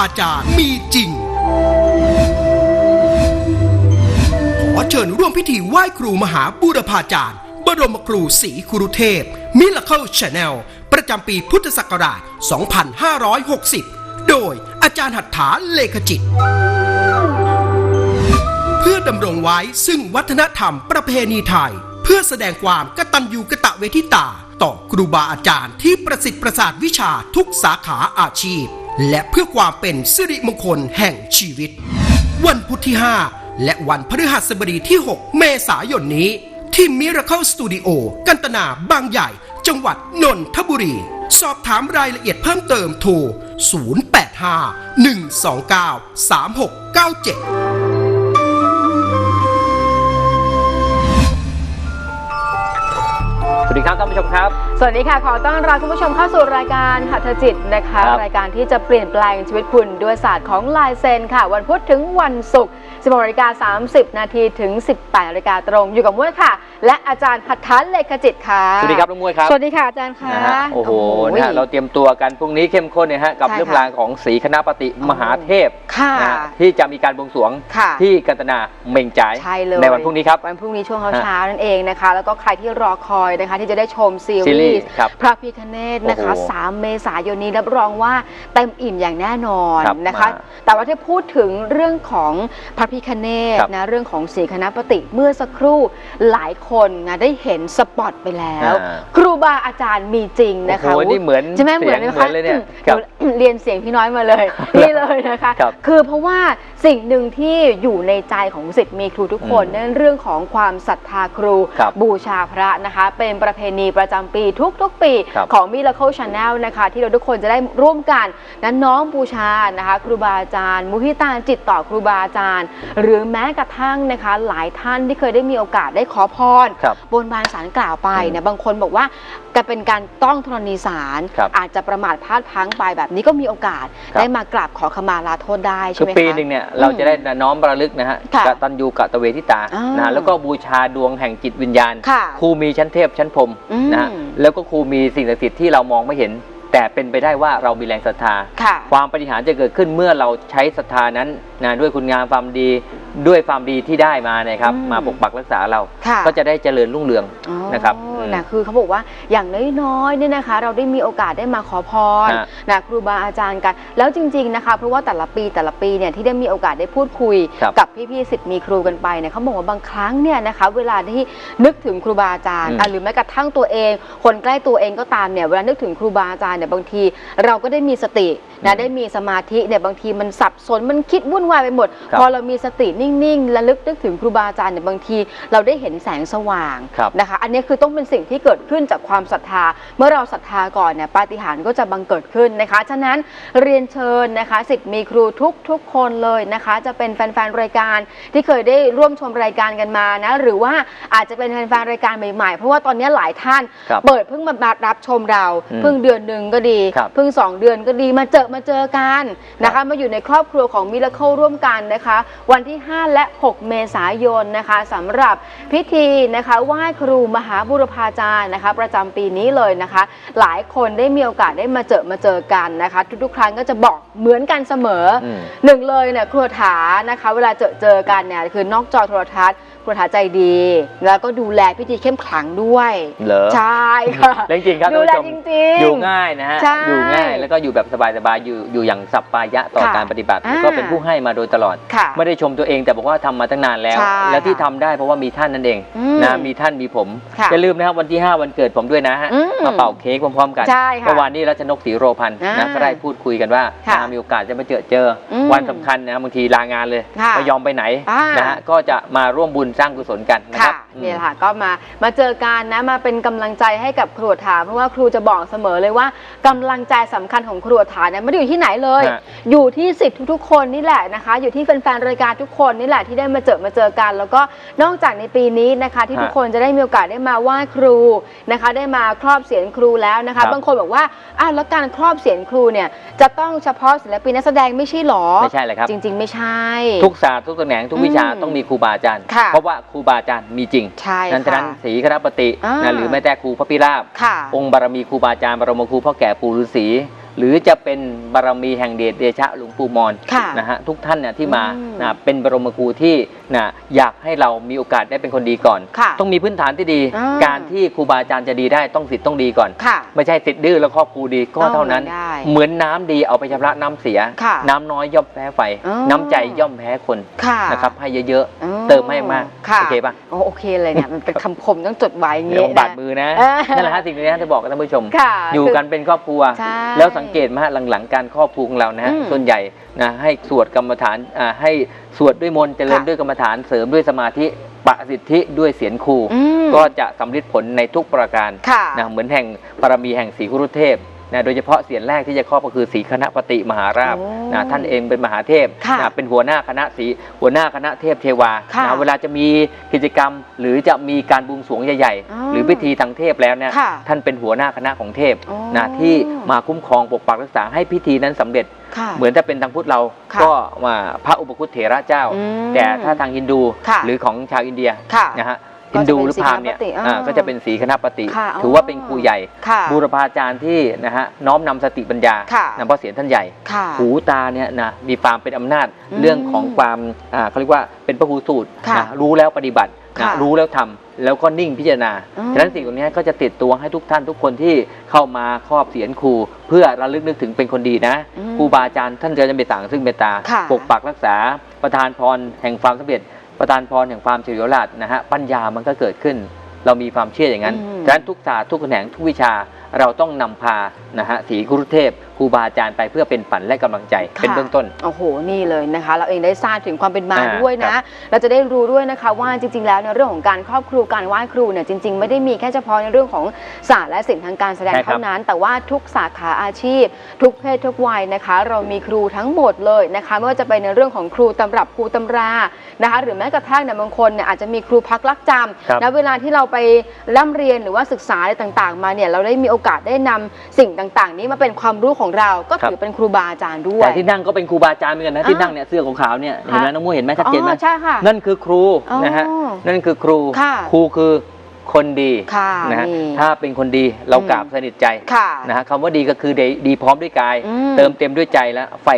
อาจารย์มีจริง ขอเชิญร่วมพิธีไหว้ครูมหาบูรพาจารย์ บรมครูศรีครุเทพ มิลเคิลชาแนล ประจำปีพุทธศักราช 2560 โดยอาจารย์หัตถาเลขจิต เพื่อดำรงไว้ซึ่งวัฒนธรรมประเพณีไทย เพื่อแสดงความกตัญญูกะตะเวทิตาต่อครูบาอาจารย์ที่ประสิทธิ์ประสาทวิชาทุกสาขาอาชีพ และเพื่อความเป็นสิริมงคลแห่งชีวิต วันพุธที่ 5 และวันพฤหัสบดีที่ 6 เมษายนนี้ ที่มิราเคิลสตูดิโอกันตนาบางใหญ่ จังหวัดนนทบุรี สอบถามรายละเอียดเพิ่มเติมโทร 085 129 3697 ดีครับท่านผู้ชมครับ สวัสดีค่ะ ขอต้อนรับคุณผู้ชมเข้าสู่รายการหัตถจิตนะคะครับรายการที่จะเปลี่ยนแปลงชีวิตคุณด้วยศาสตร์ของลายเซ็นค่ะ วันพุธถึงวันศุกร์16นาฬิกา30 นาทีถึง 18นาฬิกาตรง อยู่กับมุ้ยค่ะ และอาจารย์หัตถานเลขจิตค่ะ สวัสดีครับลุงมวยครับ สวัสดีค่ะอาจารย์ค่ะนะฮะโอ้โหนะฮะเราเตรียมตัวกันพรุ่งนี้เข้มข้นเนี่ยฮะกับใช่ค่ะเรื่องราวของศรีคณะปฏิมหาเทพค่ะนะฮะที่จะมีการบวงสรวงค่ะที่กันตนาเม่งจ่ายใช่เลยในวันพรุ่งนี้ครับ วันพรุ่งนี้ช่วงเช้าๆนั่นเองนะคะ แล้วก็ใครที่รอคอยนะคะที่จะได้ชมซีซีรีรีส์ส์ครับ พระพิคเนตนะคะโอ้โห3เมษายนนี้รับรองว่าเต็มอิ่มอย่างแน่นอนครับนะคะ มาแต่ว่าถ้าพูดถึงเรื่องของพระพิคเนตครับนะเรื่องของสีคณะปฏิเมื่อสักครู่หลายคนนะได้เห็นสปอตไปแล้ว อ่า ครูบาอาจารย์มีจริงนะคะโอ้โหนี่เหมือนใช่ไหมเหมือนไหมเสียงเหมืคะอนเลยเนี่ยอืมครับเดี๋ยวเรียนเสียงพี่น้อยมาเลย นี่เลยนะคะ ครับคือเพราะว่าสิ่งหนึ่งที่อยู่ในใจของสิทธิ์มีครูทุกคน อืมนั่นเรื่องของความศรัทธาครูครับบูชาพระนะคะ เป็นประเพณีประจำปีทุกๆ ปีครับของ Miracle Channel นะคะ ที่เราทุกคนจะได้ร่วมกันนั้นน้อมบูชานะคะ ครูบาอาจารย์ มุทิตาจิตต่อครูบาอาจารย์ หรือแม้กระทั่งนะคะ หลายท่านที่เคยได้มีโอกาสได้ขอพร ครับ บนบานสารกล่าวไปอืมเนี่ยบางคนบอกว่าจะเป็นการต้องธรณีสาร ครับอาจจะประมาทพลาดพลั้งไปแบบนี้ก็มีโอกาสครับ ได้มากราบขอขมาลาโทษได้ใช่คือไหมคะ ปีหนึ่งเนี่ยเราจะได้น้อมระลึกนะฮะค่ะกตัญญูกตเวทิตาอ่านนะฮะแล้วก็บูชาดวงแห่งจิตวิญญาณค่ะครูมีชั้นเทพชั้นพรหมอืม นะฮะแล้วก็ครูมีสิ่งศักดิ์สิทธิ์ที่เรามองไม่เห็น แต่เป็นไปได้ว่าเรามีแรงศรัทธา ค่ะ ความปฏิหารย์จะเกิดขึ้นเมื่อเราใช้ศรัทธานั้นนะด้วยคุณงามความดี ด้วยความดีที่ได้มานะครับ อืมมาปกปักรักษาเรา ค่ะ ก็จะได้เจริญรุ่งเรือง อ๋อนะครับอืมนะคือเขาบอกว่าอย่างน้อยๆเนี่ยนะคะ เราได้มีโอกาสได้มาขอพรฮะนะครูบาอาจารย์กัน แล้วจริงๆนะคะเพราะว่าแต่ละปีแต่ละปีเนี่ยที่ได้มีโอกาสได้พูดคุยครับกับพี่ๆสิทธิ์มีครูกันไปเนี่ยเขาบอกว่าบางครั้งเนี่ยนะคะเวลาที่นึกถึงครูบาอาจารย์อืมอะหรือแม้กระทั่งตัวเอง คนใกล้ตัวเองก็ตามเนี่ยเวลานึกถึงครูบาอาจารย์เนี่ยบางที เราก็ได้มีสตินะได้มีสมาธิเนี่ยบางทีมันสับสนมันคิดวุ่นวายไปหมด ครับ พอเรามีสตินิ่งๆและลึกนึกถึงครูบาอาจารย์เนี่ยบางที เราได้เห็นแสงสว่างครับนะคะ อันนี้คือต้องเป็นสิ่งที่เกิดขึ้นจากความศรัทธา เมื่อเราศรัทธาก่อนเนี่ยปาฏิหาริย์ก็จะบังเกิดขึ้นนะคะ ฉะนั้นเรียนเชิญนะคะสิทธิ์มีครูทุกทุกๆคนเลยนะคะ จะเป็นแฟนๆรายการที่เคยได้ร่วมชมรายการกันมานะหรือว่าอาจจะเป็นแฟนๆรายการใหม่ๆ เพราะว่าตอนนี้หลายท่านครับเปิดเพิ่งมารับชมเราอืมเพิ่งเดือนหนึ่งก็ดีครับเพิ่งสองเดือนก็ดีมาเจอมาเจอกันนะคะ มาอยู่ในครอบครัวของมิราเคิลร่วมกันนะคะ วันที่5และ 6 เมษายนนะคะสำหรับพิธีนะคะไหว้ครูมหาบุรพาจารย์นะคะ ประจำปีนี้เลยนะคะ หลายคนได้มีโอกาสได้มาเจอมาเจอกันนะคะ ทุกๆ ครั้งก็จะบอกเหมือนกันเสมอออืมหนึ่งเลยเนี่ยครัวถานะคะ เวลาเจอเจอกันเนี่ยคือนอกจอโทรทัศน์ ครัวถาใจดี แล้วก็ดูแลพิธีเข้มขลังด้วยเหรอใช่ค่ะแล้วจริงๆครับดูท่านแลผู้ชมจริงๆอยู่ง่ายนะฮะใช่อยู่ง่ายแล้วก็อยู่แบบสบายๆอยู่อยู่อย่างสัปปายะต่อค่ะการปฏิบัติอ่าก็เป็นผู้ให้มาโดยตลอดค่ะไม่ได้ชมตัวเองแต่บอกว่าทำมาตั้งนานแล้วใช่และที่ทำได้เพราะว่ามีท่านนั่นเองอืมนะมีท่านมีผมค่ะอย่าลืมนะครับวันที่ 5 วันเกิดผมด้วยนะฮะอืมมาเป่าเค้กพร้อมๆกันใช่ค่ะเมื่อวานนี้รัชนกศรีโรพันธ์อ่านะก็ได้พูดคุยกันว่าค่ะนะมีโอกาสจะมาเจอเจออมวันสำคัญนะบางทีลางานเลยค่ะไม่ยอมไปไหนอ่านนะฮะก็จะมาร่วมบุญสร้างกุศลกันนะคค่ะรับอืมนี่แหละค่ะก็มามาเจอกันนะมาเป็นกำลังใจให้กับครัวถาเพราะว่าครูจะบอกเสมอเลยว่ากำลังใจสำคัญของครัวถาเนี่ยไม่ได้อยู่ที่ไหนเลยฮะอยู่ที่สิทธิ์ทุกๆ คนนี่แหละนะคะ อยู่ที่แฟนๆรายการทุกคนนี่แหละที่ได้มาเจอมาเจอกัน แล้วก็นอกจากในปีนี้นะคะ ที่ฮะทุกคนจะได้มีโอกาสได้มาไหว้ครูนะคะ ได้มาครอบเสียนครูแล้วนะครัคะบบางคนบอกว่าอ้าวแล้วการครอบเสียนครูเนี่ยจะต้องเฉพาะศิลปินนักแสดงไม่ใช่หรอไม่ใช่เลยครับจริง ๆ ไม่ใช่ ทุกศาสตร์ทุกตำแหน่งทุกวิชาอืมต้องมีครูบาอาจารย์ค่ะเพราะว่าครูบาอาจารย์มีจริงใช่นั้นฉะนั้นค่ะศรีคณะปฏิอ่านะหรือแม้แต่ครูพระพิราบค่ะองค์บารมีครูบาอาจารย์บรมครูพ่อแก่ปู่ฤาษีหรือจะเป็นบารมีแห่งเดชเดชะหลวงปู่มอนค่ะนะฮะทุกท่านเนี่ยที่มาอืมนะเป็นบรมครูที่ นะอยากให้เรามีโอกาสได้เป็นคนดีก่อน ค่ะต้องมีพื้นฐานที่ดี อ่าการที่ครูบาอาจารย์จะดีได้ต้องสิทธิ์ต้องดีก่อน ค่ะไม่ใช่สิทธิ์ดื้อแล้วครอบครูดีก็เท่านั้นไม่ได้เหมือนน้ำดีเอาไปชำระน้ำเสีย ค่ะน้ำน้อยย่อมแพ้ไฟ อ๋อ น้ำใจย่อมแพ้คนค่ะนะครับให้เยอะอ๋อๆ เติมให้มากค่ะโอเคป่ะโอ้โอเคเลยเนี่ยมันเป็นคำคมต้องจดไว้อย่างเดี๋ยวงี้บาดนะ มือนะเออ นั่นแหละฮะสิ่งนี้จะบอกกับท่านผู้ชม ค่ะอยู่คืกันเป็นครอบครัว ใช่ แล้วสังเกตไหมฮะหลังๆ การครอบครัวของเรานะฮะอืมส่วนใหญ่นะให้สวดกรรมฐานอ่าให้สวดด้วยมนต์เจริญค่ะด้วยกรรมฐานเสริมด้วยสมาธิปะสิทธิด้วยเสียงครู อืมก็จะสำลิดผลในทุกประการค่ะ นะเหมือนแห่งบารมีแห่งศรีคุรุเทพ นะโดยเฉพาะเสียนแรกที่จะครอบก็คือศรีคณะปฏิมหาราชโอ้นะท่านเองเป็นมหาเทพค่ะนะเป็นหัวหน้าคณะศรีหัวหน้าคณะเทพเทวาค่ะนะเวลาจะมีกิจกรรม หรือจะมีการบวงสรวงใหญ่อ๋อๆหรือพิธีทางเทพแล้วเนี่ยค่ะท่านเป็นหัวหน้าคณะของเทพอ๋อนะที่มาคุ้มครองปกปักรักษาให้พิธีนั้นสำเร็จค่ะเหมือนถ้าเป็นทางพุทธเราค่ะก็มาพระอุปคุตเถระเจ้าอืมแต่ถ้าทางฮินดูค่ะหรือของชาวอินเดียค่ะนะฮะก็ ฮินจะดูเป็นหรือพราหมณ์เนี่ยศรีคณะปฏิอ่าอ๋อก็จะเป็นสีคณะปฏิค่ะอ๋อถือว่าเป็นครูใหญ่ ค่ะบูรพาจารย์ที่นะฮะน้อมนำสติปัญญาค่ะนะเพราะเสียงท่านใหญ่ ค่ะหูตาเนี่ยนะมีความเป็นอำนาจอืมเรื่องของความอ่าเขาเรียกว่าเป็นพระครูสูตรค่ะนะรู้แล้วปฏิบัตินะค่ะรู้แล้วทำแล้วก็นิ่งพิจารณาอืม ฉะนั้นสิ่งตรงนี้ก็จะติดตัวให้ทุกท่านทุกคนที่เข้ามาครอบเสียนครู เพื่อระลึกนึกถึงเป็นคนดีนะ อืมครูบาอาจารย์ท่านจะเป็นสั่งซึ่งเมตตาค่ะปกปักรักษาประทานพรแห่งความสำเร็จ ประทานพรแห่งความเฉลียวฉลาดนะฮะปัญญามันก็เกิดขึ้น เรามีความเชื่ออย่างนั้น อืมฉะนั้นทุกศาสตร์ทุกแขนงทุกวิชาเราต้องนำพานะฮะสีกุรุเทพครูบาอาจารย์ไปเพื่อเป็นฝันและกำลังใจค่ะเป็นเบื้องต้น โอ้โห นี่เลยนะคะ เราเองได้ทราบถึงความเป็นมาอ่าด้วยครันะบเราจะได้รู้ด้วยนะคะว่าจริง ๆ แล้วในเรื่องของการครอบครูการไหว้ครูเนี่ยจริง ๆ ไม่ได้มีแค่เฉพาะในเรื่องของศาสตร์และศิลป์ทางการแสดงใช่ครับเท่านั้น แต่ว่าทุกสาขาอาชีพ ทุกเพศทุกวัยนะคะ เรามีครูทั้งหมดเลยนะคะไม่ว่าจะเป็นในเรื่องของครูตำรับครูตำรานะคะ หรือแม้กระทั่งเนี่ยบางคนเนี่ยอาจจะมีครูพักรักจครับำนะเวลาที่เราไปร่ำเรียนหรือว่าศึกษาอะไรต่างๆ มาเนี่ยเราได้มีโอกาสได้นำสิ่งต่างๆ นี้มาเป็นความรู้ของเราก็ถือเป็นครูบาอาจารย์ด้วย แต่ที่นั่งก็เป็นครูบาอาจารย์เหมือนกันนะอ่าที่นั่งเนี่ยเสื้อขาวๆเนี่ยเห็นไหมน้องมูเห็นไหมชัดเจนไหมอ๋อใช่ค่ะนั่นคือครูอ๋อนะฮะนั่นคือครูค่ะครูคือคนดีค่ะนะฮะนี่ถ้าเป็นคนดีเราอืม กราบสนิทใจค่ะ นะฮะคำว่าดีก็คือดีดีพร้อมด้วยกาย อืมเติมเต็มด้วยใจแล้วไฟ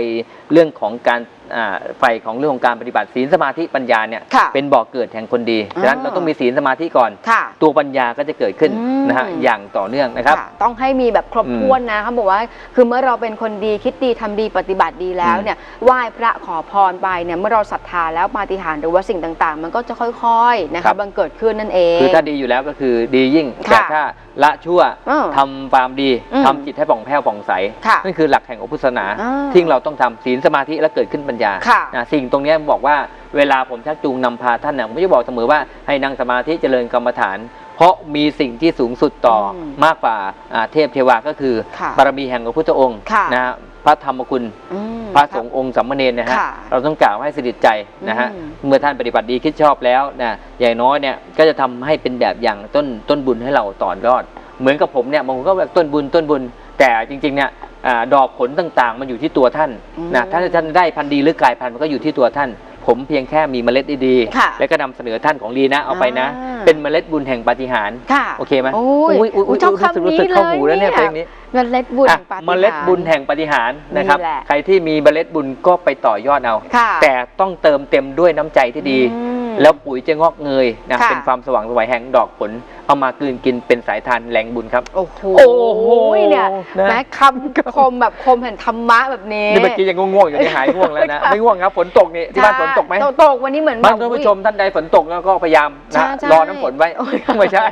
เรื่องของการอ่าไฟของเรื่องของการปฏิบัติศีลสมาธิปัญญาเนี่ยค่ะเป็นบ่อกเกิดแห่งคนดีอ๋อฉะนั้นเราต้องมีศีลสมาธิก่อนค่ะตัวปัญญาก็จะเกิดขึ้นอืมนะฮะอย่างต่อเนื่องนะครับค่ะต้องให้มีแบบครบอืมถ้วนนะเขาบอกว่า คือเมื่อเราเป็นคนดีคิดดีทำดีปฏิบัติดีแล้วอืมเนี่ยไหว้พระขอพรไปเนี่ยเมื่อเราศรัทธาแล้วปาฏิหาริย์หรือว่าสิ่งต่างๆ มันก็จะค่อยๆนะคะบังเกิดขึ้นนั่นเองคือถ้าดีอยู่แล้วก็คือดียิ่งค่ะแต่ถ้าละชั่วอ้าวทำความดีอืมทำจิตให้ผ่องแผ้วผ่องใส ค่ะนั่นคือหลักแห่งอภุสนาอ่าที่เราต้องทำศีลสมาธิแล้วเกิดขึ้นปัญญาค่ะนะสิ่งตรงเนี้ยบอกว่าเวลาผมชักจูงนำพาท่านเนี่ยผมก็จะบอกเสมอว่าให้นั่งสมาธิเจริญกรรมฐาน เพราะมีสิ่งที่สูงสุดต่ออมมากกว่าอ่าเทพเทวาก็คือค่ะบารมีแห่งพระพุทธองค์ค่ะ นะฮะพระธรรมคุณ อืม พระสงฆ์องค์สัมมาเนรนะฮะค่ะเราต้องกล่าวให้สนิทใจนะฮะอืม เมื่อท่านปฏิบัติดีคิดชอบแล้วนะอย่างน้อยเนี่ยก็จะทำให้เป็นแบบอย่างต้นต้นบุญให้เราต่อยอด เหมือนกับผมเนี่ยบางคนก็แบบต้นบุญต้นบุญ แต่จริงๆเนี่ยอาดอกผลต่างๆ มันอยู่ที่ตัวท่านอืมนะถ้าท่านได้พันธุ์ดีหรือกลายพันธุ์มันก็อยู่ที่ตัวท่าน ผมเพียงแค่มีเมล็ดดีค่ะๆแล้วก็นำเสนอท่านของดีนะเอาไปนะ อ่า เป็นเมล็ดบุญแห่งปาฏิหาริย์ค่ะ โอเคไหมโอ้ยอุ้ยอุ้ยอุ้ยชอบรู้สึกคำรู้นี้สึกเข้าหูแล้วเนี่ยเพลงนี้เมล็ดบุญอะแห่งปาฏิหาริย์ เมล็ดบุญแห่งปาฏิหารย์นะครับ นี่แหละ ใครที่มีเมล็ดบุญก็ไปต่อยอดเอา ค่ะแต่ต้องเติมเต็มด้วยน้ำใจที่ดี อืม แล้วปุ๋ยจะงอกเงยนะค่ะ เป็นความสว่างไสวยแห่งดอกผล เอามากลืนกินเป็นสายทานแหล่งบุญครับ โอ้โหโอ้โหเนี่ยนะแม้คำคมแบบคมแห่งธรรมะแบบนี้นี่เมื่อกี้ยังง่วงๆอยู่นี่หายง่วงแล้วนะ ไม่ง่วงครับ ฝนตกนี่ที่บ้านฝนตกไหมใช่ตกวันนี้เหมือนบ้านแบบท่านผู้ชมท่านใดฝนตกแล้วก็พยายามใช่นะใช่รอน้ำฝนไว้ โอ้ยไม่ใช่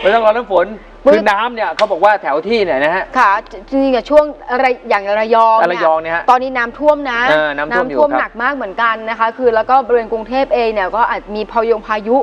ไม่ต้องรอน้ำฝนมืดคือน้ำเนี่ยเขาบอกว่าแถวที่เนี่ยนะฮะค่ะจริงๆอะช่วงอะไรอย่างระยองอะไรเนี่ยองเนี่ยฮะ ตอนนี้น้ำท่วมนะเออน้ำท่วมอยู่ครับหนักมากเหมือนกันนะคะ คือแล้วก็บริเวณกรุงเทพเองเนี่ยก็อาจมีพายงพายุ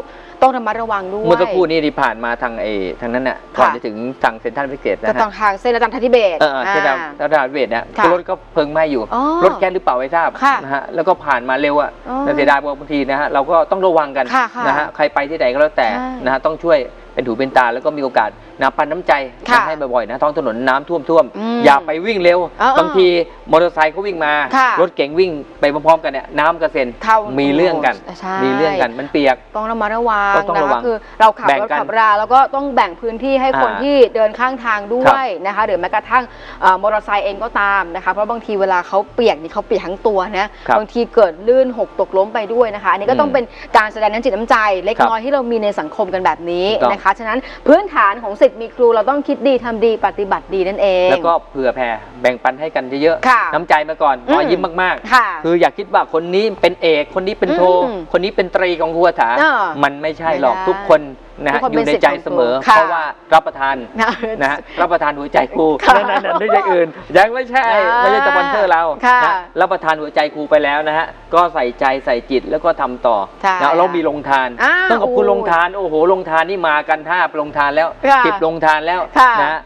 ต้องระมัดระวังด้วย เมื่อสักครู่นี้ที่ผ่านมาทางเอทางนั้นน่ะก่อนค่ะจะถึงทางเซ็นทรัลพิเศษก็นะต้อฮะงทางเส้นอาจารย์ทันทิเบศ เออเออเส้นทางเส้นทางพิเศษเนี่ยค่ะคือรถก็เพลิงไหม้อยู่ อ๋อรถแก๊สหรือเปล่าไม่ทราบค่ะนะฮะแล้วก็ผ่านมาเร็วอะอ๋อแต่เสียดายบางทีนะฮะเราก็ต้องระวังกันค่ะค่ะนะฮะใครไปที่ไหนก็แล้วแต่ใช่ นะฮะต้องช่วย เป็นหูเป็นตาแล้วก็มีโอกาสนะปันน้ำใจค่ะนะให้บ่อยๆนะท้องถนนน้ำท่วมท่วมอืมอย่าไปวิ่งเร็ว เออบางทีมอเตอร์ไซค์เขาวิ่งมา ค่ะรถเก๋งวิ่งไปพร้อมๆกันเนี่ยน้ำกระเซ็นเข้ามีเรื่องกันใช่ มีเรื่องกันมันเปียก ต้องระมัดระวังก็ต้องนะระวัคะงคือเราขับแบ่งรถกันขับราแล้วก็ต้องแบ่งพื้นที่ให้คนอ่าที่เดินข้างทางด้วยนะคะหรือแม้กระทั่งเอ่อมอเตอร์ไซค์เองก็ตามนะคะเพราะบางทีเวลาเขาเปียกนี่เขาเปียกทั้งตัวนะครับบางทีเกิดลื่นหกตกล้มไปด้วยนะคะ อันนี้ก็ต้องอืมเป็นการแสดงน้ำจิตน้ำใจ เล็กครับน้อยที่เรามีในสังคมกันแบบนี้ถูกต้องนะคะ ฉะนั้นพื้นฐานของสิทธิ์มีครูเราต้องคิดดีทำดีปฏิบัติดีนั่นเอง แล้วก็เผื่อแผ่แบ่งปันให้กันเยอะค่ะน้ำใจมาก่อนอืมรอยยิ้มมากค่ะๆคืออยากคิดว่าคนนี้เป็นเอก คนนี้เป็นโทอืมคนนี้เป็นตรีของครูถาอ่ามันไม่ใช่หรอกไม่ได้ทุกคนนะทุฮะกคนอยู่เป็นในสิทธิ์ใจของครูเสมอ ค่ะ เพราะว่ารับประทานนะนะฮะรับประทานหัวใจครูค่ะนั่นนั่นนั่นไม่ใช่อื่น ยังไม่ใช่อ่าไม่ใช่สปอนเซอร์เราค่ะนะรับประทานหัวใจครูไปแล้วนะฮะก็ใส่ใจใส่จิตแล้วก็ทำต่อใช่นะเรามีลงทานอ่าต้องขอบคุณโอ้ลงทานโอ้โหลงทานนี่มากันท่าลงทานแล้วค่ะสิบลงทานแล้วค่ะนะฮะ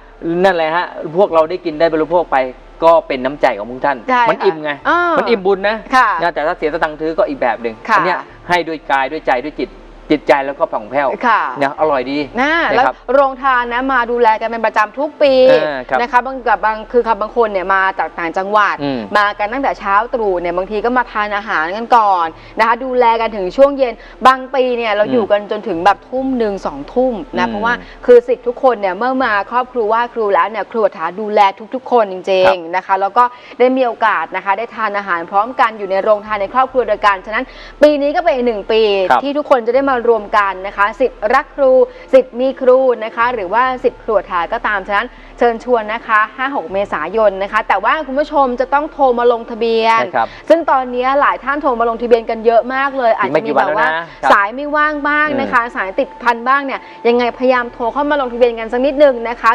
นั่นแหละฮะพวกเราได้กินได้บริโภคไป ก็เป็นน้ำใจของพวกท่าน ใช่มันค่ะอิ่มไงอ่ามัมันอิ่มบุญนะค่ะนะแต่ถ้าเสียสตังค์ซื้อก็อีกแบบหนึ่งค่ะ อัเนี้ยให้ด้วยกายด้วยใจด้วยจิต จิตใจแล้วก็ผ่องแผ้วค่ะเนี่ยอร่อยดีนะนะแล้วครับโรงทานนะมาดูแลกันเป็นประจำทุกปีเออครับนะคะบางกับบางคือคำบางคนเนี่ยมาจากต่างจังหวัดอืมมากันตั้งแต่เช้าตรู่เนี่ยบางทีก็มาทานอาหารกันก่อนนะคะดูแลกันถึงช่วงเย็นบางปีเนี่ยเราอืมอยู่กันจนถึงแบบทุ่มหนึ่งสองทุ่มอืนะมเพราะว่าคือสิทธิ์ทุกคนเนี่ยเมื่อมาครอบครัวไหว่าครูแล้วเนี่ยครูถาดูแลทุก ๆ คนจริคงรับๆนะคะแล้วก็ได้มีโอกาสนะคะได้ทานอาหารพร้อมกันอยู่ในโรงทานในครอบครัวเดียวกันฉะนั้น ปีนี้ก็เป็นอีกหนึ่งปีครับที่ทุกคนจะได้มารวมกันนะคะสิทธิ์รักครูสิทธิ์มีครูนะคะ หรือว่าสิทธิ์ครัวทาก็ตามฉะนั้น เชิญชวนนะคะ 5-6 เมษายนนะคะ แต่ว่าคุณผู้ชมจะต้องโทรมาลงทะเบียน ใช่ครับซึ่งตอนนี้หลายท่านโทรมาลงทะเบียนกันเยอะมากเลย อาจอีกไม่จะกี่มีแบบว่าวันแล้วนะครับสายไม่ว่างบ้างอืมนะคะ สายติดพันบ้างเนี่ยยังไงพยายามโทรเข้ามาลงทะเบียนกันสักนิดหนึ่งนะคะ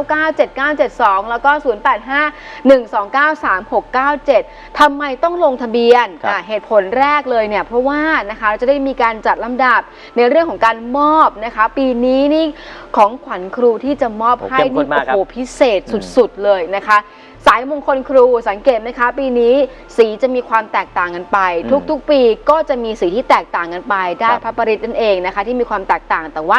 0831997972 แล้วก็ 0851293697 ทำไมต้องลงทะเบียนครับ อะเหตุผลแรกเลยเนี่ยเพราะว่านะคะจะได้มีการจัดลำดับในเรื่องของการมอบนะคะ ปีนี้นี่ของขวัญครูที่จะมอบโอ้ให้เข้มข้นี่นมากครับโอ้โหพิเศษสุดๆเลยนะคะ สายมงคลครูสังเกตไหมคะ ปีนี้สีจะมีความแตกต่างกันไปอืมทุกๆ ปีก็จะมีสีที่แตกต่างกันไป ได้ครับพระปริตนั่นเองนะคะ ที่มีความแตกต่างแต่ว่า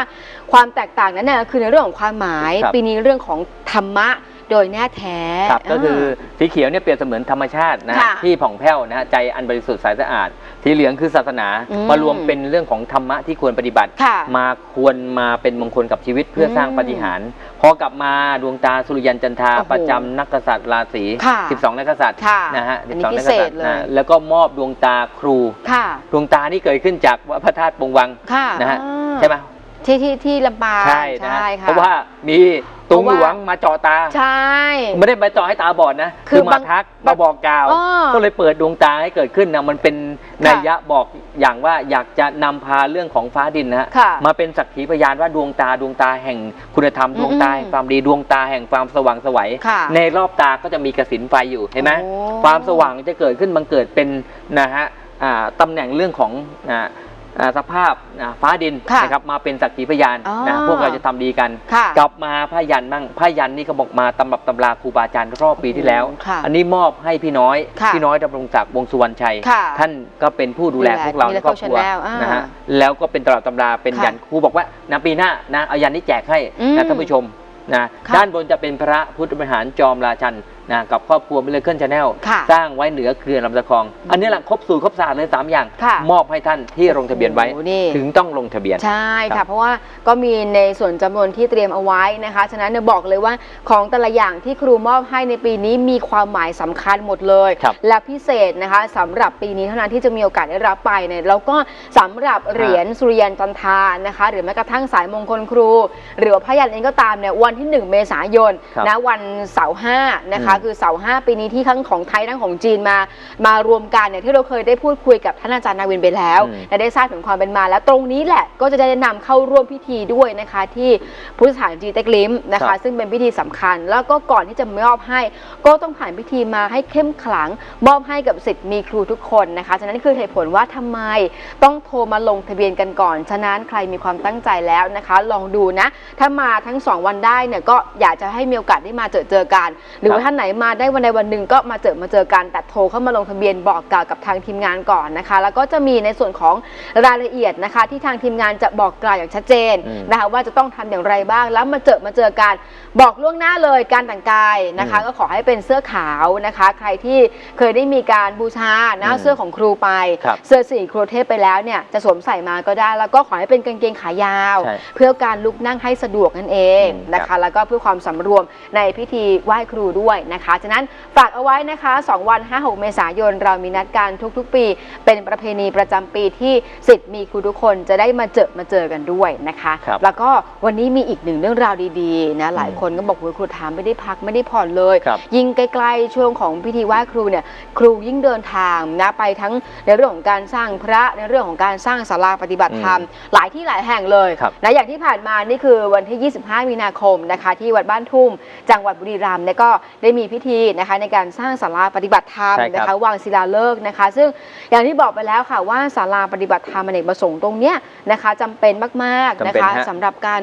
ความแตกต่างนั้นเนี่ยคือในเรื่องของความหมายครับปีนี้เรื่องของธรรมะ โดยแน่แท้ ครับก็คือสีเขียวเนี่ยเปรียบเสมือนธรรมชาตินะฮะค่ะที่ผ่องแผ้วนะฮะใจอันบริสุทธิ์ใสสะอาด สีเหลืองคือศาสนา อืมมารวมเป็นเรื่องของธรรมะที่ควรปฏิบัติ ค่ะมาควรมาเป็นมงคลกับชีวิตเพื่ออมสร้างปาฏิหารย์พอกลับมาดวงตาสุริยันจันทราโอ้โหประจำนักกษัตริย์ราศีค่ะ12 นักกษัตริย์ค่ะนะฮะอันนี้12พินักเศกษัตษริย์เลย นะแล้วก็มอบดวงตาครู ค่ะ ดวงตานี่เกิดขึ้นจากพระธาตุปงวังค่ะนะฮะอ่าใช่ไหม ที่ที่ที่ลำปางใช่นะฮะค่ะเพราะว่ามี ตุงหลวงมาเจาะตา ใช่ ไม่ได้มาเจาะให้ตาบอดนะ คืคืออบัมางทักมาบอกกล่าวอ้อก็เลยเปิดดวงตาให้เกิดขึ้นนะมันเป็นนัยยะบอกอย่างว่าอยากจะนำพาเรื่องของฟ้าดินนะฮะค่ะมาเป็นสักขีพยานว่าดวงตาดวงตาแห่งคุณธรรมอืมดวงตาแห่งความดีดวงตาแห่งความสว่างไสวัยค่ะในรอบตาก็จะมีกระสินไฟอยู่เห็นไหมโอ้ความสว่างจะเกิดขึ้นบังเกิดเป็นนะฮะอ่าตำแหน่งเรื่องของอ่าอ่า สภาพอ่าฟ้าดินค่ะนะครับมาเป็นสักขีพยานอ๋อนะพวกเราจะทำดีกันค่ะกลับมาพระยันมั่งพระยันนี่ก็บอกมาตำรับตำราครูบาอาจารย์รอบปีที่แล้วค่ะอันนี้มอบให้พี่น้อยค่ะพี่น้อยดำรงศักดิ์วงสุวรรณชัยค่ะท่านก็เป็นผู้ดูแลดูแลพวกเราใน Miracle ครอบครัว Channel อ่านนะฮะแล้วก็เป็นตำรับตำราเป็นค่ะยันครูบอกว่านะปีหน้านะเอายันนี้แจกให้อืมนะท่านผู้ชมนะค่ะด้านบนจะเป็นพระพุทธบริหารจอมราชัน นะกับครอบครัวมิเลเคิลชาแนลค่ะสร้างไว้เหนือเขื่อนลำตะคอง อันนี้แหละครบสูตรครบศาสตร์เลยสามอย่างค่ะมอบให้ท่านที่ลงทะเบียนไว้โอ้โหนี่ถึงต้องลงทะเบียน ใช่ครัค่ะบเพราะว่าก็มีในส่วนจำนวนที่เตรียมเอาไว้นะคะ ฉะนั้นเนี่ยบอกเลยว่าของแต่ละอย่างที่ครูมอบให้ในปีนี้มีความหมายสำคัญหมดเลยครับและพิเศษนะคะสำหรับปีนี้เท่านั้นที่จะมีโอกาสได้รับไปเนี่ยแล้วก็สำหรับเหรียญสุริยันจันทรานะคะ หรือแม้กระทั่งสายมงคลครู หรือว่าพระยันเองก็ตามเนี่ยวันที่ 1 เมษายนครับนะวันเสาร์ห้านะคะอืมคือเสาร์ห้าปีนี้ที่ทั้งของไทยทั้งของจีนมามารวมกันเนี่ยที่เราเคยได้พูดคุยกับท่านอาจารย์นาวินไปแล้วอืมและได้ทราบถึงความเป็นมา แล้วตรงนี้แหละก็จะได้นำเข้าร่วมพิธีด้วยนะคะ ที่พุทธสถานจีเต็กลิมนะครัคะบซึ่งเป็นพิธีสำคัญ แล้วก็ก่อนที่จะมอบให้ ก็ต้องผ่านพิธีมาให้เข้มขลังมอบให้กับสิทธิ์มีครูทุกคนนะคะฉะนั้นคือเหตุผลว่าทำไมต้องโทรมาลงทะเบียนกันก่อน ฉะนั้นใครมีความตั้งใจแล้วนะคะ ลองดูนะ ถ้ามาทั้ง 2 วันได้เนี่ยก็อยากจะให้มีโอกาสได้มาเจอเจอกัน หรือว่าท่านไหนมาได้วันใดวันหนึ่งก็มาเจอมาเจอกันแต่โทรเข้ามาลงทะเบียนบอกกล่าวกับทางทีมงานก่อนนะคะ แล้วก็จะมีในส่วนของรายละเอียดนะคะ ที่ทางทีมงานจะบอกกล่าวอย่างชัดเจนอืมนะคะว่าจะต้องทำอย่างไรบ้างแล้วมาเจอมาเจอกัน บอกล่วงหน้าเลยการแต่งกายนะคะอืมก็ขอให้เป็นเสื้อขาวนะคะ ใครที่เคยได้มีการบูชานะอืมเสื้อของครูไปครับเสื้อสีครูเทพไปแล้วเนี่ยจะสวมใส่มาก็ได้ แล้วก็ขอให้เป็นกางเกงขายาวใช่เพื่อการลุกนั่งให้สะดวกนั่นเองอืมนะครัคะบแล้วก็เพื่อความสำรวมในพิธีไหว้ครูด้วยนะคะฉะนั้นฝากเอาไว้นะคะ 2 วัน 5-6 เมษายน เรามีนัดกันทุกๆ ปี เป็นประเพณีประจำปีที่สิทธิ์มีครูทุกคนจะได้มาเจอมาเจอกันด้วยนะคะ ครับแล้วก็วันนี้มีอีกหนึ่งเรื่องราวดีๆนะหลายคนก็บอกว่าครูถามไม่ได้พักไม่ได้ผ่อนเลย ครับ ยิ่งใกล้ๆช่วงของพิธีไหว้ครูเนี่ยครูยิ่งเดินทางนะไปทั้งในเรื่องของการสร้างพระในเรื่องของการสร้างศาลาปฏิบัติธรรม หลายที่หลายแห่งเลยครับนะอย่างที่ผ่านมานี่คือวันที่ 25 มีนาคมนะคะ ที่วัดบ้านทุ่ม จังหวัดบุรีรัมย์เนี่ยก็ได้มีพิธีนะคะในการสร้างศาลาปฏิบัติธรรมใช่ครับ นะคะวางศิลาฤกษ์นะคะ ซึ่งอย่างที่บอกไปแล้วค่ะว่าศาลาปฏิบัติธรรมอเนกประสงค์ตรงเนี้ยนะคะจำเป็นมากๆจำนะเป็นคะฮะ สำหรับการ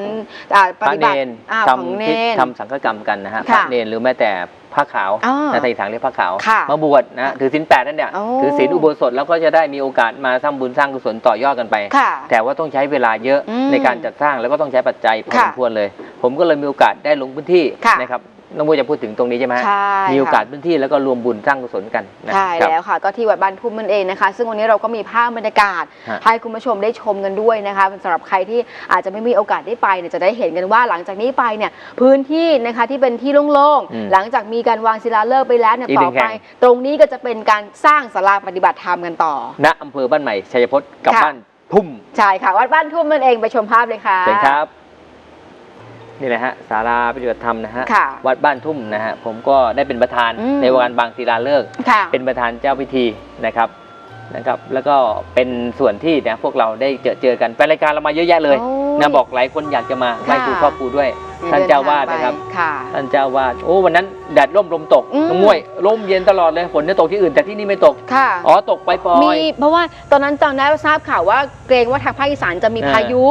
อ่าปพระฏิเนบัตินอ่าของเนทำพิธีนทำสังฆกรรมกันนะฮะพค่ะระเนนหรือแม้แต่ผ้าขาวอ่าในไทยถังเรียกผ้าขาว ค่ะมาบวชนะถือศีลแปดนั่นเนี่ยโอ้ ถือศีลอุโบสถแล้วก็จะได้มีโอกาสมาทำบุญสร้างกุศลต่อยอดกันไป ค่ะ แต่ว่าต้องใช้เวลาเยอะอืมในการจัดสร้างแล้วก็ต้องใช้ปัจจัยพอค่ะสมควรเลย ผมก็เลยมีโอกาสได้ลงพื้นที่ค่ะนะครับ น้องบัวจะพูดถึงตรงนี้ใช่ไหมฮะใช่มีโอกาสค่ะพื้นที่แล้วก็รวมบุญสร้างกุศลกันนะใช่ครับแล้วค่ะ ก็ที่วัดบ้านทุ่มนั่นเองนะคะ ซึ่งวันนี้เราก็มีภาพบรรยากาศฮะให้คุณผู้ชมได้ชมกันด้วยนะคะสำหรับใครที่อาจจะไม่มีโอกาสได้ไปเนี่ยจะได้เห็นกันว่าหลังจากนี้ไปเนี่ยพื้นที่นะคะที่เป็นที่โล่งอืมๆหลังจากมีการวางศิลาฤกษ์ไปแล้วเนี่ยอีกหนึ่ต่องแห่ไปงตรงนี้ก็จะเป็นการสร้างศาลาปฏิบัติธรรมกันต่อณอำเภอบ้านใหม่ชัยพจน์กับค่ะบ้านทุ่มใช่ค่ะวัดบ้านทุ่มนั่นเองไปชมภาพเลยค่ะเชิญครับ นี่แหละฮะศาลาปฏิบัติธรรมนะฮะค่ะวัดบ้านทุ่มนะฮะผมก็ได้เป็นประธานอืม ในงานบางศิลาฤกษ์ค่ะ เป็นประธานเจ้าพิธีนะครับนะครับ แล้วก็เป็นส่วนที่เนี่ยพวกเราได้เจอเจอกันไปรายการเรามาเยอะแยะเลยโอ้ยนะบอกหลายคนอยากจะมาไหว้ครูค่ะครอบครูด้วย ท่านเจ้าวาดนะครับ เดิทางไปค่ะ ท่านเจ้าวาดโอ้วันนั้นแดดร่มลมตกอืม น้องมวยร่มเย็นตลอดเลยฝนจะตกที่อื่นแต่ที่นี่ไม่ตก ค่ะ อ๋อตกไปปล่อยมีเพราะว่าตอนนั้นจำได้ว่าทราบข่าวว่าเกรงว่าทางภาคอีสานจะมีอ่า พายุ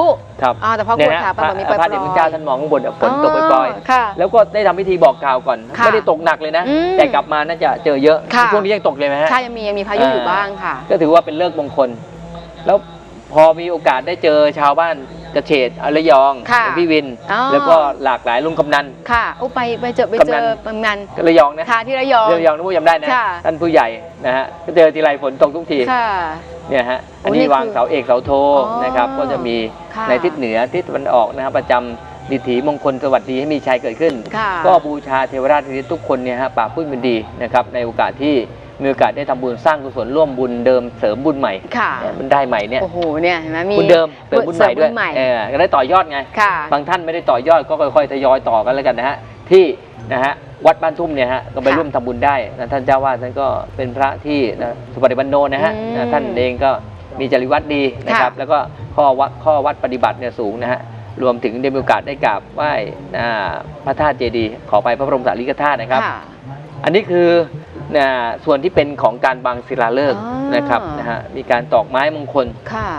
ครับอ่าแต่พอเนี่กยดฮะถามไปพระแบบมีปล่อยพระเดชพระเจ้าท่านมองข้างบนอะฝนตกไปปล่อยค่ะ แล้วก็ได้ทำพิธีบอกกล่าวก่อนค่ะไม่ได้ตกหนักเลยนะ อืมแต่กลับมาน่าจะเจอเยอะค่ะ ช่วงนี้ยังตกเลยไหมฮะ ใช่ยังมียังมีพายุอยู่บ้างค่ะ ก็ถือว่าเป็นเลิกษ์มงคล แล้วพอมีโอกาสได้เจอชาวบ้าน กระเฉดอระยองค่ะพี่วิน อ๋อ แล้วก็หลากหลายลุงกำนัน ค่ะโอ้ไปไปเจอไปเจกำนัอน กำนันระยองนะค่ะที่ระยอง ระยองนึกว่าจำได้นะค่ะ ท่านผู้ใหญ่นะฮะก็เจอทีไรฝนตกทุกทีค่ะ เนี่ยฮะโอ้อันนี้นี่คือวางเสาเอกเสาโทอ๋อนะครับก็จะมีค่ะในทิศเหนือทิศตะวันออกนะครับประจำดิถีมงคลสวัสดีให้มีชัยเกิดขึ้น ค่ะก็บูชาเทวราชทิศทุกคนเนี่ยฮะป่าบพุ้นเป็นดีนะครับในโอกาสที่ มีโอกาสได้ทำบุญสร้างกุศลร่วมบุญเดิมเสริมบุญใหม่ค่ะ เนี่ยมันได้ใหม่เนี่ยโอ้โหเนี่ยเห็นไหมมีบุญเดิมเสริมบุญใหม่ด้วยเสริมบุญใหม่เออก็ได้ต่อยอดไง ค่ะ บางท่านไม่ได้ต่อยอดก็ค่อยๆทยอยต่อกันแล้วกันนะฮะที่นะฮะวัดบ้านทุ่มเนี่ยฮะก็ไปค่ะร่วมทำบุญได้นะท่านเจ้าวาดท่านก็เป็นพระที่นะสุปฏิบันโนนะฮะอืมนะท่านเองก็มีจริยวัตรดีนะครับ ค่ะแล้วก็ข้อวัดข้อวัดปฏิบัติเนี่ยสูงนะฮะรวมถึงได้มีโอกาสได้กราบไหว้อ่าพระธาตุเจดีย์ขอไปพระบรมสารีริกธาตุนะครับ ค่ะ อันนี้คือ นะส่วนที่เป็นของการบางศิลาฤกษ์อ๋อนะครับนะฮะมีการตอกไม้มงคลค่ะ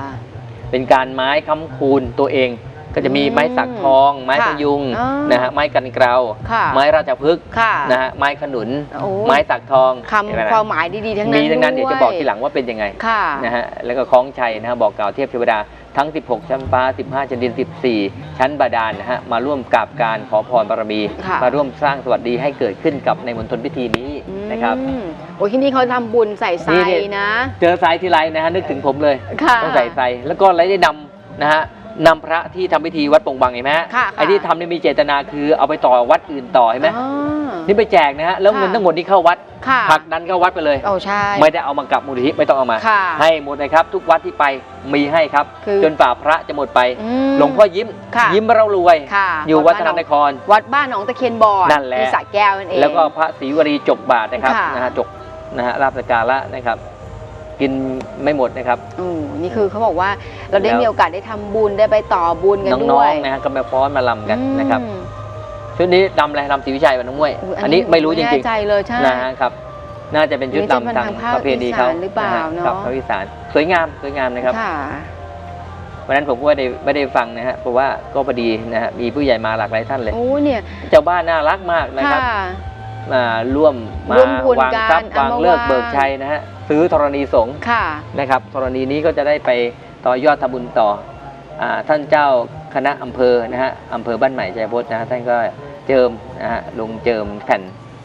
เป็นการไม้ค้ำคูณตัวเอง ก็จะมีอืมไม้สักทอง ไม้ค่ะพยุงอ๋อนะฮะไม้กันเกลาค่ะไม้ราชพฤกษ์ค่ะนะฮะไม้ขนุนโอ้ไม้สักทองคเห็นไหมำนะความหมายดีๆทั้งนั้นมีทั้งนั้นเดี๋ยวจะบอกทีหลังว่าเป็นยังไงค่ะนะฮะแล้วก็คล้องชัยนะฮะบอกกล่าวเทพเทวดา ทั้ง 16 ชั้นฟ้า 15 ชั้นดิน 14 ชั้นบาดาลนะฮะมาร่วมกราบการขอพรบารมี ค่ะมาร่วมสร้างสวัสดีให้เกิดขึ้นกับในมณฑลพิธีนี้นะครับ อืมโอ้ยที่นี่เขาทำบุญใส่ไซนี่เนี่ย นะ เจอทรายทีไรนะฮะนึกถึงผมเลย ค่ะ ต้องใส่ใส่แล้วก็อะไรได้นำนะฮะนำพระที่ทำพิธีวัดปงบังเห็นไหมฮะค่ะ ไอ้ที่ทำเนี่ยมีเจตนาคือเอาไปต่อวัดอื่นต่อเห็นไหมอ๋อ นี่ไปแจกนะฮะแล้วเงินค่ะทั้งหมดนี้เข้าวัดค่ะผลักดันเข้าวัดไปเลยโอ้ใช่ ไม่ได้เอามากลับมูลนิธิไม่ต้องเอามา ค่ะให้หมดเลยครับ ทุกวัดที่ไปมีให้ครับ คือจนฝ่าพระจะหมดไป อืมหลวงพ่อยิ้ม ค่ะ ยิ้มเรารวย ค่ะอยู่วัดธนานคร วัดบ้านหนองตะเคียนบอดนั่นแหละ ที่สระแก้วนั่นเอง แล้วก็พระศรีวรีจกบาทนะครับค่ะ นะฮะจกนะฮะราบสกการะนะครับ กินไม่หมดนะครับ อืมนี่คือเขาบอกว่าเราได้แล้ว มีโอกาสได้ทำบุญได้ไปต่อบุญกันน้ด้อวยงๆนะฮะก็มาฟ้อนมาลำกันนะครับ อืม ชุดนี้ดำอะไรดำศรีวิชัยวันน้องมวยอุ๊ยอันนี้ไม่รู้จแน่ริงใจเลยใช่ๆนะฮะครับ น่าจะเป็นชุดหรือจะเป็นดำทางทางภาคประเพณีเขาอีสานหรือเปล่าฮเนอะครับภาคอีสานสวยงามสวยงามนะครับค่ะวันนั้นผมก็ไม่ได้ไม่ได้ฟังนะฮะเพราะว่าก็พอดีนะฮะมีผู้ใหญ่มาหลากหลายท่านเลยโอ้เนี่ยเจ้าบ้านน่ารักมากนะครับค่ะอ่าร่วมมาร่วมบุญวางกันทรัพย์เอาวางมาเลิกวางเบิกชัยนะฮะซื้อธรณีสงฆ์ค่ะนะครับธรณีนี้ก็จะได้ไปต่อยอดทำบุญต่ออาท่านเจ้า คณะอำเภอนะฮะอำเภอบ้านใหม่ชัยพจน์นะฮะท่านก็เจิมนะฮะลงเจิมแผ่น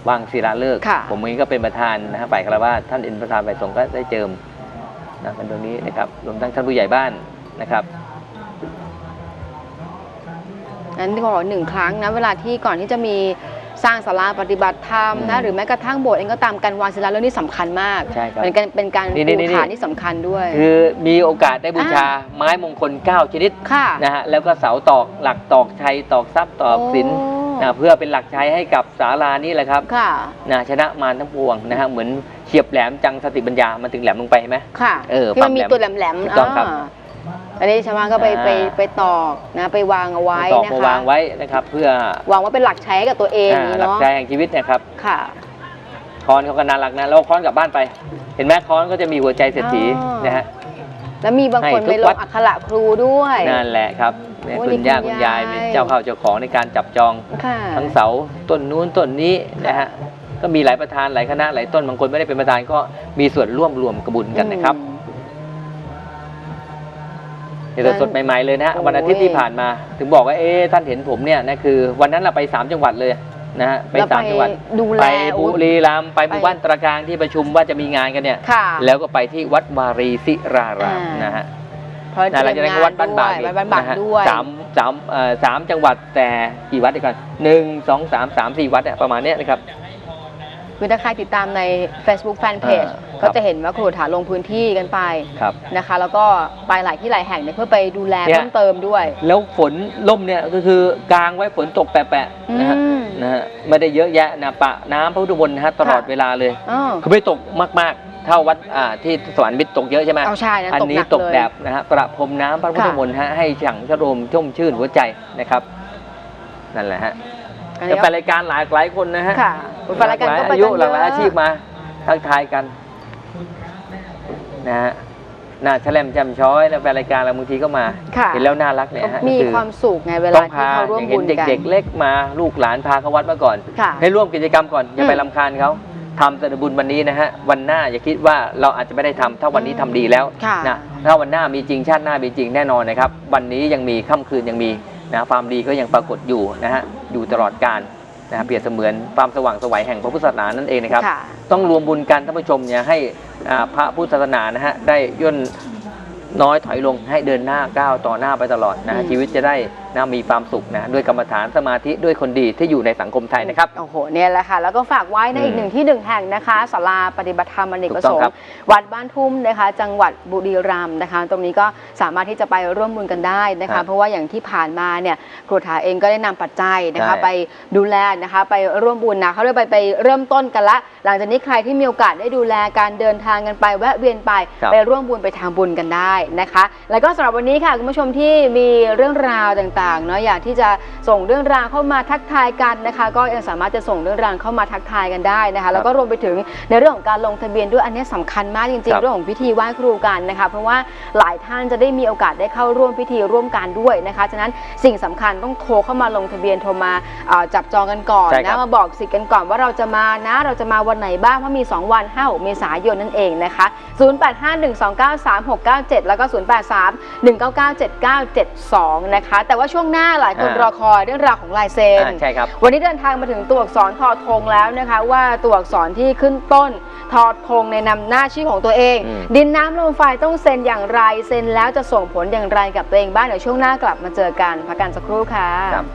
วางศิลาฤกษ์ค่ะ ผมเองก็เป็นประธานนะฮะฝ่ายคารวะท่านเอ็นประธานฝ่ายสงฆ์ก็ได้เจิมนะกันตรงนี้นะครับรวมทั้งท่านผู้ใหญ่บ้านนะครับ นั้นขอหนึ่งครั้งนะเวลาที่ก่อนที่จะมี สร้างศาลาปฏิบัติธรรมนะอืมหรือแม้กระทั่งโบสถ์เองก็ตามการวางศิลาฤกษ์นี่สำคัญมากใช่ครับเป็นการเป็นการนี่นี่ปูนี่ฐานที่สำคัญด้วย คือมีโอกาสได้บูชาไม้มงคล 9 ชนิดค่ะนะฮะแล้วก็เสาตอกหลักตอกชัยตอกทรัพย์ตอกสินโอ้นะเพื่อเป็นหลักชัยให้กับศาลานี้แหละครับค่ะนะชนะมารทั้งปวงนะฮะเหมือนเฉียบแหลมจังสติปัญญามันถึงแหลมลงไปเห็นไหมค่ะเออที่มันมีความแหลมตัวแหลมๆถูกต้องครับา อันนี้ชาวบ้านก็ไปอ่า ไปไปตอกนะไปวางเอาไว้ตอกนะมาคะวางไว้นะครับ เพื่อวางไว้เป็นหลักใช้กับตัวเองอ่าหลักเนาะใจแห่งชีวิตนะครับค่ะคอนเขาก็น่ารักนะแล้วคอนกลับบ้านไป เห็นไหมคอนก็จะมีหัวใจเศรษฐีอ๋อนะฮะ แล้วมีบางคนให้ทุกไปลวังดอักขระครูด้วย นั่นแหละครับเนี่ยโอ้คุณนี่ย่าคุคุณณยายายยเป็นเจ้าเข้าเจ้าของในการจับจอง ค่ะ ทั้งเสาต้นนู้นต้นนี้นะฮะก็มีหลายประธานหลายคณะหลายต้นบางคนไม่ได้เป็นประธานก็มีส่วนร่วมรวมกระบุญกันนะครับ อื มเดี๋ยวสดๆใหม่ๆเลยนะฮะโอ้ยวันอาทิตย์ที่ผ่านมา ถึงบอกว่าเอ๊ะท่านเห็นผมเนี่ยนะคือ วันนั้นเราไปสามจังหวัดเลยนะฮะไปแล้วสามจังหวัดดูแลไปบุรีรัมย์ไปหไปมู่บ้านตระกางที่ประชุมว่าจะมีงานกันเนี่ยค่ะแล้วก็ไปที่วัดวารีศิรารามอ่านนะฮะเพราะนะหลังจากนั้นก็วัดบ้านบางวัดบ้านบางนะฮะด้วยสามสามเอ่อสามจังหวัดแต่กี่วัดเดียวกันหนึ่งสองสามสามสี่วัดเนี่ยประมาณเนี้ยนะครับ คือถ้าใครติดตามใน Facebook Fanpage อ่าก็จะเห็นว่าครูถาลงพื้นที่กันไปครับนะคะ แล้วก็ไปหลายที่หลายแห่งเนี่ยเพื่อไปดูแลเนี่ย เพิ่มเติมด้วย แล้วฝนล่มเนี่ยก็คือกลางไว้ฝนตกแปะๆนะฮะอืมนะฮะไม่ได้เยอะแยะนะปะน้ำพระพุทธมนต์นะฮะตลอดค่ะ เวลาเลยอ๋อคือไม่ตกมากๆ เท่าวัดอ่าที่สวรรค์มิตรตกเยอะใช่ไหมเอาใช่นะอันตกนี้หนักตกเลย แบบนะฮะประพรมน้ำพระพุทธมนต์ฮะให้ฉังชโรมชุ่มชื่นหัวใจนะครับ นั่นแหละฮะอันจะนี้ไปรายการหลายหลายคนนะฮะ ค่ะ คุณไปรายการหลก็ยไปอายุกันหลากหลายเยอาชีพมาทักทายกันนะฮะหน้าแฉลมแจ่มช้อยแล้วไปรายการเราบางทีก็มาค่ะเห็นแล้วน่ารักเนี่ยฮะมีคือความสุขไงเวต้ลาองที่พาเขาร่วอมย่างบุเห็นญกันเด็กๆเล็กมาลูกหลานพาเขาวัดมาก่อนค่ะให้ร่วมกิจกรรมก่อนอย่าไปอืมรำคาญเขาทำแต่บุญวันนี้นะฮะวันหน้าอย่าคิดว่าเราอาจจะไม่ได้ทำถ้าวันนี้ทำดีแล้วค่ะนะถ้าวันหน้ามีจริงชาติหน้ามีจริงแน่นอนนะครับ วันนี้ยังมีค่ำคืนยังมีนะความดีก็ยังปรากฏอยู่นะฮะอยู่ตลอดกาล นะฮะเปรียบเสมือนความสว่างไสวัยแห่งพระพุทธศาสนานั่นเองนะครับค่ะต้องรวมบุญกันท่านผู้ชมเนี่ยให้อ่าพระพุทธศาสนานะฮะได้ย่น น้อยถอยลงให้เดินหน้าก้าวต่อหน้าไปตลอดนะฮะอืมชีวิตจะได้นะมีความสุขนะด้วยกรรมฐานสมาธิด้วยคนดีที่อยู่ในสังคมไทยนะครับ โอ้โหเนี่ยแหละค่ะ แล้วก็ฝากไว้ในอืมอีกหนึ่งที่หนึ่งแห่งนะคะศาลาปฏิบัติธรรมอเนกถูประกต้สองงครัค์บวัดบ้านทุ่มนะคะ จังหวัดบุรีรัมย์นะคะ ตรงนี้ก็สามารถที่จะไปร่วมบุญกันได้นะครัคะบเพราะว่าอย่างที่ผ่านมาเนี่ยครูถาเองก็ได้นำปัจจัยนะคะใช่ไปดูแลนะคะ ไปร่วมบุญนะเขาเรียกไปไปเริ่มต้นกันละ หลังจากนี้ใครที่มีโอกาสได้ดูแลการเดินทางกันไปแวะเวียนไปครับไปร่วมบุญไปทำบุญกันได้นะคะ แล้วก็สำหรับวันนี้ค่ะคุณผู้ชมที่มีเรื่องราวต่างๆเนาะอยากที่จะส่งเรื่องราวเข้ามาทักทายกันนะคะ ก็ยังสามารถจะส่งเรื่องราวเข้ามาทักทายกันได้นะคะ แล้วก็รวมไปถึงในเรื่องของการลงทะเบียนด้วยอันนี้สำคัญมากจริงครัๆบเรื่องของพิธีไหว้ครูกันนะคะ เพราะว่าหลายท่านจะได้มีโอกาสได้เข้าร่วมพิธีร่วมกันด้วยนะคะฉะนั้นสิ่งสำคัญต้องโทรเข้ามาลงทะเบียนโทรมาเอ่อจับจองกันก่อนใช่ครันะบมาบอกสิทธิ์กันก่อนว่าเราจะมานะ เราจะมาวันไหนบ้างเพราะมี 2 วัน5 6เมษายนนั่นเองนะคะ 0851293697แล้วก็ 0831997972 นะคะ แต่ว่าช่วงหน้าหลายคนอ่ารอคอยเรื่องราวของลายเซ็น อ่าใช่ครับ วันนี้เดินทางมาถึงตัวอักษรทอทงแล้วนะคะ ว่าตัวอักษรที่ขึ้นต้นทอทงในนำหน้าชื่อของตัวเอง อืม ดินน้ำลมไฟต้องเซ็นอย่างไรเซ็นแล้วจะส่งผลอย่างไรกับตัวเองบ้างเดี๋ยวช่วงหน้ากลับมาเจอกันพักกันสักครู่ค่ะ ครับ